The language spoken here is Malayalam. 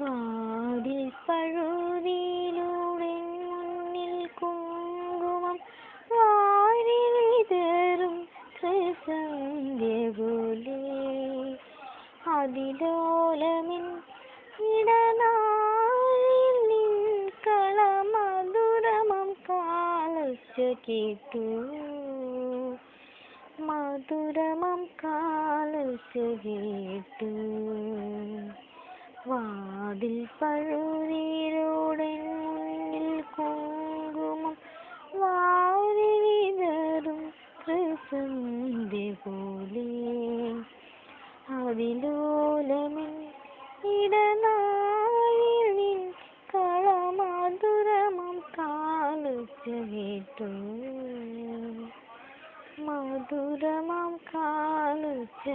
വാതിൽ പഴുതിയിലൂടെ മുന്നിൽ കുങ്കുമം വാരി വിതറും ത്രിസന്ധ്യ പോലെ അതിലോലമിൻ ഇടനാളിൽ നിൻ കളമധുരമം കാലൊച്ച കേട്ടു. മധുരമം കാലൊച്ച കേട്ടു. അതിൽ പഴുനീരോടൻ കുങ്കുമം വാരി വിതറും പ്രസന്ധി പോലെ. അതിലോലമൻ ഇടനാഴിൽ കളമധുരമം കാലുച്ച മധുരമം കാലുച്ച